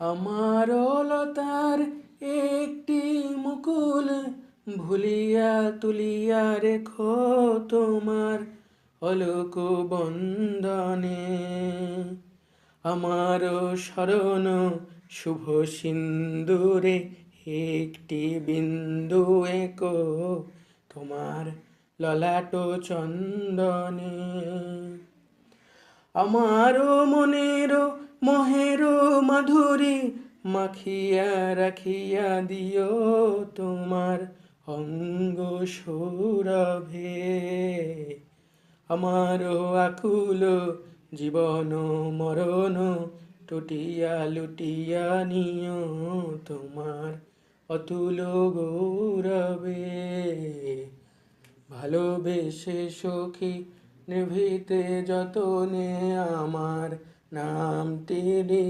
আমার লতার একটি মুকুল ভুলিয়া তুলিয়া রেখো তোমার অলোক বন্দনে। আমার শরণ শুভ সিন্দুরে একটি বিন্দু একো তোমার ললাট চন্দনে। আমারও মনের মহের মাধুরী মাখিয়া রাখিয়া দিও তোমার অঙ্গ সৌরভে। আমারও আকুল জীবন মরণ টুটিয়া লুটিয়া নিও তোমার অতুল গৌরবে। ভালোবেসে সখী নিভিতে যতনে আমার नाम तेरे